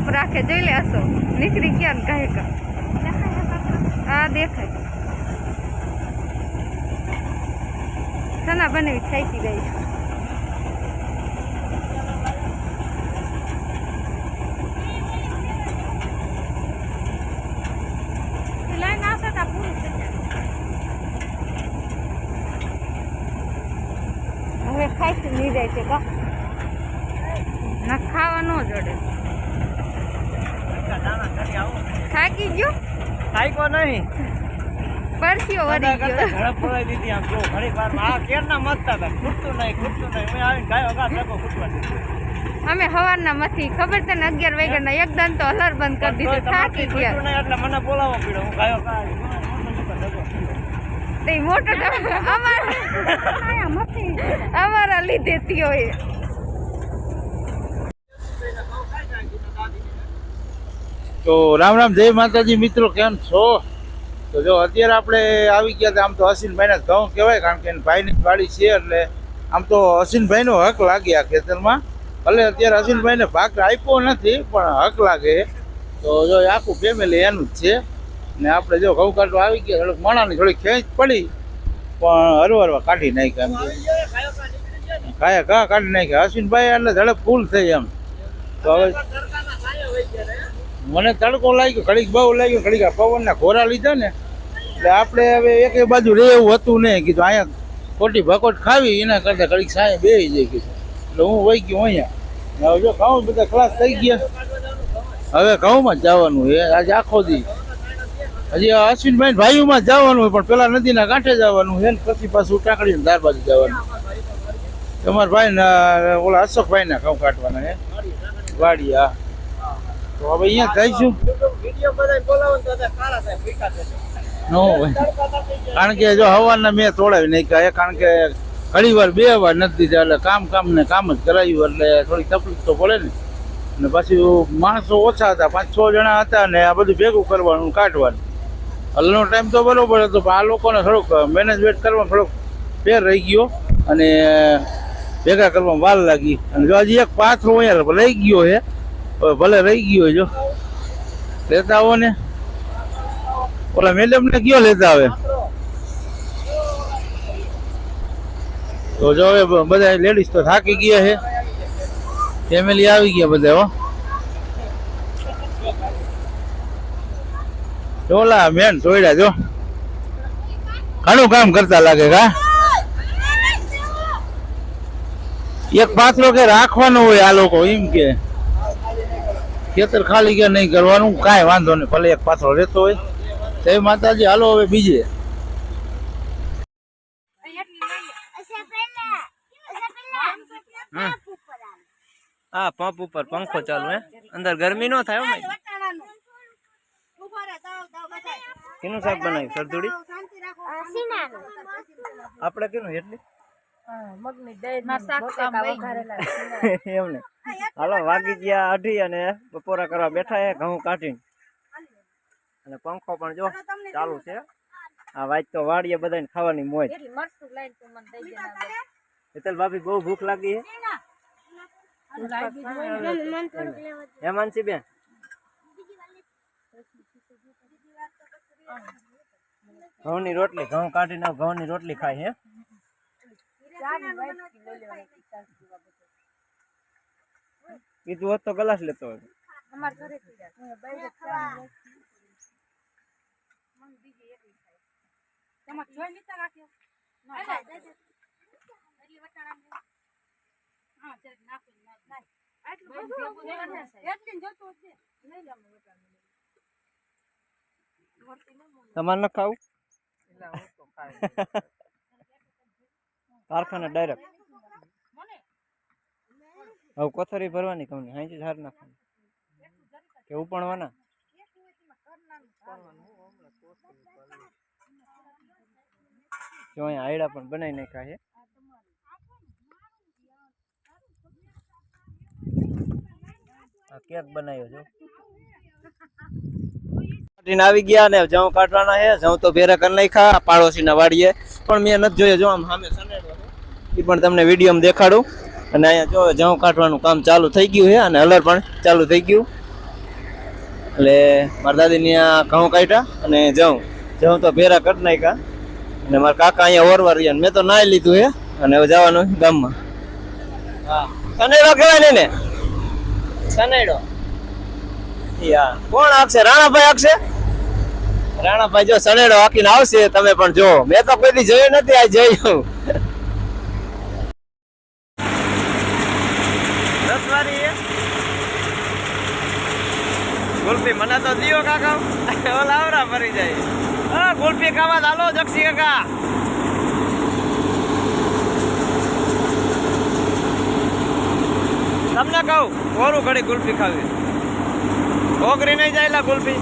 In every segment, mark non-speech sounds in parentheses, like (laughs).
ચાપ રાખે જોઈ લે હશો નીકળી ગયા ને કહે કા હા દેખાય. સના બનેવી ખાઈતી ગઈ. હવે ખાઈશું નહીં જાય છે કા? ના ખાવા ન જોડે. થાકી ગયો? થાક્યો નહીં. પરસીઓ વળી ગયો. ઝડપ દીધી આમ જો ઘણી વાર આ કેરના મતતા હતા. ખૂટતું નહીં ખૂટતું નહીં. મેં આવીને ગાયો ગા ભેગો ખૂટવા દીધું અમે હવારના મથી. ખબર છે ને અગિયાર વાગ્યાના એકદમ તો હલર બંધ કરી દીધો. થાકી ગયા. એટલે મને બોલાવો પીડો હું ગાયો તે મોટો (laughs) અમારા (laughs) અમારા લીધે થયો એ. તો રામ રામ, જય માતાજી. મિત્રો, કેમ છો? તો જો, અત્યારે આપણે આવી ગયા હતા આમ તો અસીનભાઈના ઘઉં કહેવાય, કારણ કે એની ભાઈની વાડી છે, એટલે આમ તો અસીનભાઈનો હક લાગે આ ખેતરમાં. ભલે અત્યારે અસીનભાઈને ભાગ આપ્યો નથી, પણ હક લાગે. તો જો આખું ફેમિલી એનું જ છે. ને આપણે જો, ઘઉં કાઢવા આવી ગયા, થોડુંક મણાની થોડી ખેંચ પડી, પણ હરવા હરવા કાઢી નાખ્યા એમ કાયા કા કાઢી નાખ્યા. અશ્વિનભાઈ એટલે ઝડપ ફૂલ થઈ એમ. તો હવે મને તડકો લાગ્યો, ઘડીક બહુ લાગ્યો, ઘડીક પવનના ઘોરા લીધા ને. એટલે આપણે હવે એક બાજુ રહેવું હતું નહીં કીધું અહીંયા ખોટી ભકોટ ખાવી, એના કરતાં ઘડીક સાંજે બે જાય, કીધું. એટલે હું વહી ગયો અહીંયા. હવે જો ઘઉં બધા ક્લાસ થઈ ગયા. હવે ઘઉંમાં જ જવાનું છે. આજે આખો દી. હજી અશ્વિનભાઈ ભાઈઓમાં જ જવાનું હોય પણ પેલા નદીના કાંઠે જવાનું છે ને, પછી પાછું ટાંકડીને ધાર બાજુ જવાનું. તમારા ભાઈ ઓલા અશોકભાઈ ના ઘઉં કાઢવાના હે વાડી હા તો હવે અહીંયા ખાઈશું થાય કારણ કે જો હવાના મેં તોડાવી છે, કારણ કે ઘણી વાર બે વાર નથી દીધા, એટલે કામ કામ ને કામ જ કરાવ્યું એટલે થોડી તકલીફ તો પડે ને. ને પછી માણસો ઓછા હતા, પાંચ છ જણા હતા ને આ બધું ભેગું કરવાનું, કાઢવાનું. હલનો ટાઈમ તો બરોબર હતો, પણ આ લોકોને થોડુંક મેનેજમેન્ટ કરવામાં થોડોક ફેર રહી ગયો અને ભેગા કરવામાં વાર લાગી. અને જો હજી એક પાથરો અહીંયા લઈ ગયો હવે ભલે રહી ગયો જો. લેતા આવો ને. ઓલા મેડમ ને કયો લેતા આવે? તો જો હવે બધા લેડીઝ તો થાકી ગયા છે. ફેમિલી આવી ગયા બધા હો. ઓલા મેન સોયડા જો. ઘણું કામ કરતા લાગે કા? એક પાત્રો કે રાખવાનો હોય આ લોકો એમ કે. ખેતર ખાલી ગયા નહીં કરવાનું કાંઈ વાંધો નહીં ભલે એક પાથરો રહેતો હોય. જય માતાજી હાલો હવે બીજે. હા. પંપ ઉપર પંખો ચાલુ હે? અંદર ગરમી નો થાય કેનું શાક બનાવ્યું? સરદુડી? આપણે કેનું એટલી એમને હાલો વાગી ગયા અઢી અને બપોરા કરવા બેઠા હે ઘઉં કાઢીને. અને પંખો પણ જો ચાલુ છે. આ વાત તો વાડીએ બધાને ખાવાની મોજ. હેતલ ભાભી બહુ ભૂખ લાગી હે. હેમાંશી બેન. ઘઉંની રોટલી ઘઉં કાઢીને ઘઉંની રોટલી ખાય હે. કીધું હોત તો ગલાસ લેતો હોય. તમારે ન ખાવું? (laughs) કારખાને ડાયરેક્ટ હવે કોથળી ભરવાની કહું હાંજી હાર નાખવાની? કે ઉપણવાના જો અહીંયા આયડા પણ બનાવી નાખ્યા છે. આ કેક બનાવ્યો છો આવી ગયા ને જઉં કાઢવાના છે. જઉં તો ભેરા કરી નાખ્યા, પાડોશીના વાડીએ. પણ મેં નથી જોયો, જો આમ સામે એ પણ તમને વિડીયોમાં દેખાડું. અને અહીંયા જો જઉં કાઢવાનું કામ ચાલુ થઈ ગયું છે અને હલર પણ ચાલુ થઈ ગયું. એટલે મારા દાદીની આ ઘઉં કાઢ્યા અને જઉં. જઉં તો ભેરા કરી નાખ્યા. અને મારા કાકા અહીંયા ઓરવા રહ્યા મેં તો નાઈ લીધું છે અને હવે જવાનું ગામમાં. સનેડો કહેવાય નહીં ને સનેડો કોણ આપશે રાણાભાઈ આપશે રાણાભાઈ જો સનેડો આખીને આવશે તમે પણ જો. મેં તો કોઈ જોયું નથી આ જોયું દસ વારી હે? ગુલ્ફી મને તો દિયો કાકા. ઓલા આવરા ફરી જાય. હા ગુલ્ફી ખાવા ચાલો, જક્ષી કાકા. તમને કહું કોરું ઘડી ગુલ્ફી ખાવી. ઓગરી નહીં જાય ગુલ્ફી.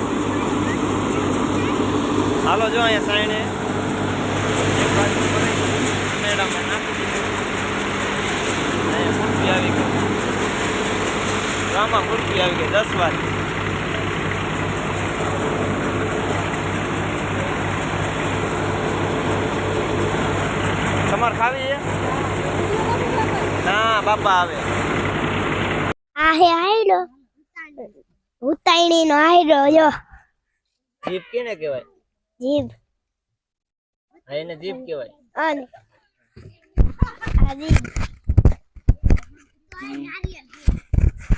હાલો, જો અહીંયા સાઈને મેળામાં નાખી આવી ગઈ. ગામમાં ગુલ્ફી આવી ગઈ, દસ વાર. તમારે ખાવી છે? ના બાપા આવે. આ હે આયડો ઉતાયણી નો આયડો જો. જીપ કેને કહેવાય? જીભ. હા, એને જીપ કહેવાય. અને આ જીભ.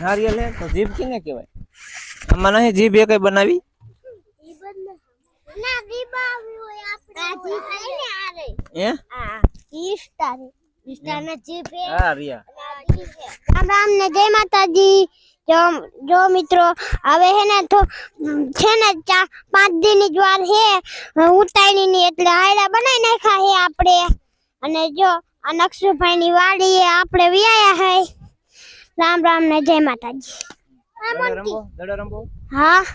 નારિયેલ હે? તો જીભ કેને કહેવાય? આમાં નહીં જીભ એ કઈ બનાવી ના જીભ આવી હોય આપણે આ જીભ ને આ રે હે? આ ઈસ્ટા ઈસ્ટા ના જીભ હે હા રિયા. રામ રામ ને જય માતાજી. જો જો મિત્રો હવે હે ને તો છે ને ચા પાંચ દિન જ વાર હે. ઉતાયણી ની એટલે બનાવી નાખ્યા હે આપણે. અને જો આ નકશુભાઈ ની વાડી આપણે વ્યાયા હે. રામ રામ ને જય માતાજી. હા?